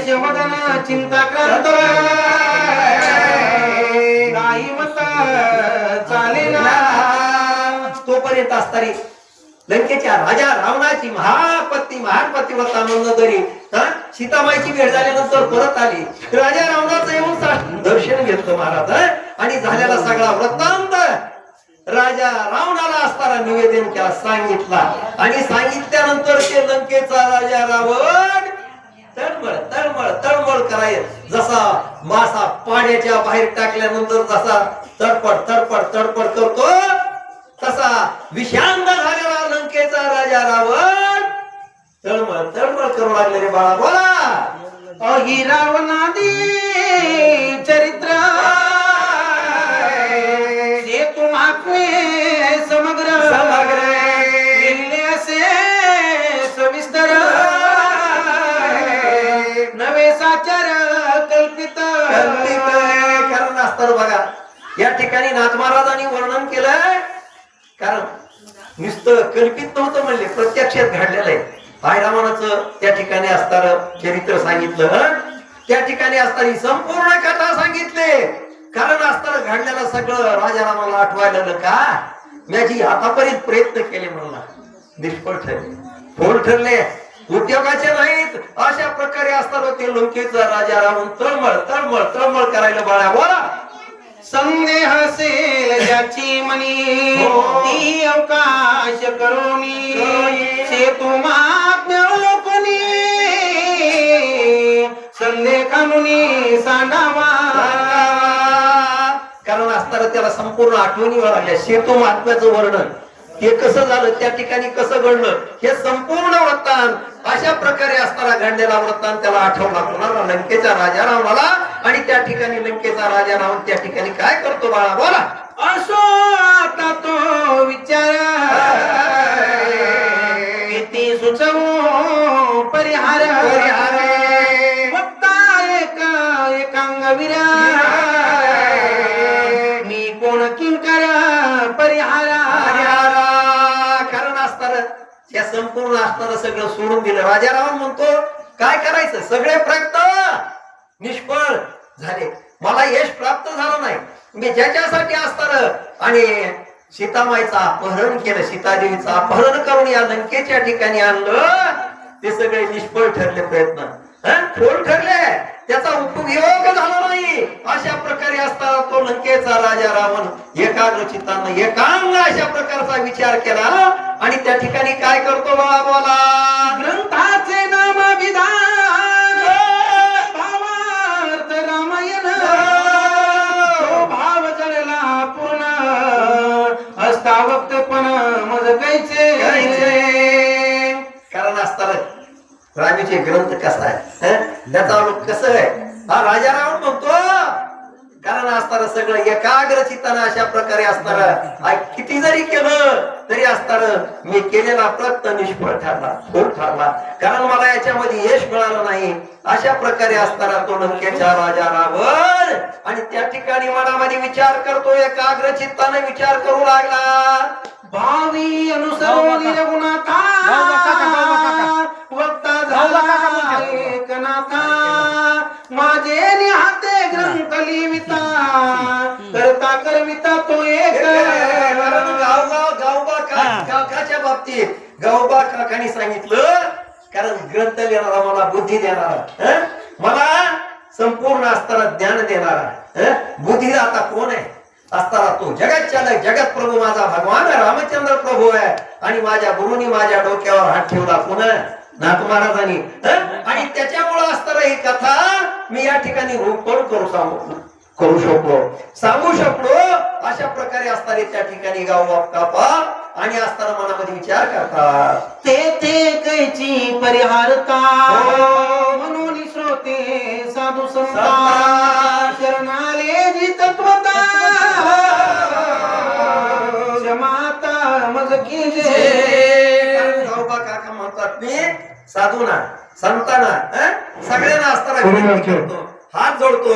यशोदन चिंता करत नाही मत चाले तोपर्यंत असताना लंकेच्या राजा रावणाची महापत्ती महानपत्ती होता म्हणलं तरी सीतामाईची भेट झाल्यानंतर परत आली. राजा रावणाचं येऊन दर्शन घेतलं महाराज आणि झालेला सगळा वृत्तांत राजा रावणाला असताना निवेदन केला सांगितला. आणि सांगितल्यानंतर ते लंकेचा राजा रावण तळमळ तळमळ तळमळ कराय जसा मासा पाण्याच्या बाहेर टाकल्यानंतर जसा तडपड तडपड तडपड करतो तसा विषांत झालेला लंकेचा राजा रावण तळमळ तळमळ करू लागले रे बाळा बोला अहि रावणादी तर बघा या ठिकाणी नाथ महाराजांनी वर्णन केलंय. कारण नुसतं कल्पित नव्हतं म्हणले प्रत्यक्षात घडलेलं आहे. आयरामानाचं त्या ठिकाणी असणार चरित्र सांगितलं. त्या ठिकाणी असताना संपूर्ण कथा सांगितले. कारण असताना घडलेलं सगळं राजारामाला आठवायला लागलं का? माझी आतापर्यंत प्रयत्न केले म्हणला निष्फळ ठरले. फोल ठरले. उद्योगाचे नाहीत. अशा प्रकारे असताना ते लोकेचा राजा राहून तळमळ तळमळ तळमळ करायला बाळा बोला. त्याची मनी ती अवकाश करोनी करोनी. से तुम्हा कोणी. संदेह कानुनी सांडावा. कारण असताना त्याला संपूर्ण आठवणी लागल्या सेतू महात्म्याचं वर्णन. हे कसं झालं त्या ठिकाणी कसं घडलं हे संपूर्ण वृत्तांत अशा प्रकारे असताना घडलेला वृत्तांत त्याला आठवला कोणाला? लंकेचा राजा रावणाला आणि त्या ठिकाणी लंकेचा राजा रावण त्या ठिकाणी काय करतो बाळा? बोला. असो आता तो विचार. किती सुचवू परिहार. परिहार. वक्ता एक एकांगविरा मी कोण किंकर परिहारा. हरिहरा. कारण असताना या संपूर्ण असताना सगळं सोडून दिलं. राजा रावण म्हणतो काय करायचं? सगळे प्रयत्न निष्फळ झाले. मला यश प्राप्त झालं नाही. मी ज्याच्यासाठी असताना आणि सीतामाईचा अपहरण केलं सीतादेवीचं अपहरण करून या लंकेच्या ठिकाणी आणलं ते सगळे निष्फळ ठरले प्रयत्न. फोल ठरले. त्याचा उपयोग झाला नाही. अशा प्रकारे असताना तो लंकेचा राजा रावण एकाग्र चित्तानं एकांग अशा प्रकारचा विचार केला आणि त्या ठिकाणी काय करतो बाबाला पूर्ण पण मज कैचे कारण असताना रामीचे ग्रंथ कसा आहे त्याचा लोक कसं आहे? हा राजा रावण म्हणतो. कारण असताना सगळं एकाग्र चित्तानं अशा प्रकारे असताना किती जरी केलं तरी असताना मी केलेला प्रयत्न निष्फळ ठरला फोल ठरला. कारण मला याच्यामध्ये यश मिळालं नाही. अशा प्रकारे असताना तो लंकेचा राजा रावण आणि त्या ठिकाणी मनामध्ये विचार करतो एकाग्र चित्ताने विचार करू लागला. भावी अनुसरून वक्ता बाबतीत गावबा काकाने सांगितलं कारण ग्रंथ लिहिणारा मला बुद्धी देणारा मला संपूर्ण असताना ज्ञान देणारा बुद्धी आता कोण आहे? असताना तो जगत चालक जगत प्रभू माझा भगवान रामचंद्र प्रभू आहे. आणि माझ्या गुरुनी माझ्या डोक्यावर हात ठेवला कोण? नाथ महाराजांनी आणि त्याच्यामुळे असताना ही कथा मी या ठिकाणी रोपण करू सांगू करू शकलो. सांगू शकलो अशा प्रकारे असताना त्या ठिकाणी गाव बाप्पा आणि असताना मनामध्ये विचार करतात. तेथे कैची परिहारता. हो. म्हणून श्रोते साधू संता. शरणाले जी तत्वता. क्षमाता मज की गावबा काका म्हणतात मी साधूना संतांना हं? सगळ्यांना असताना हात जोडतो.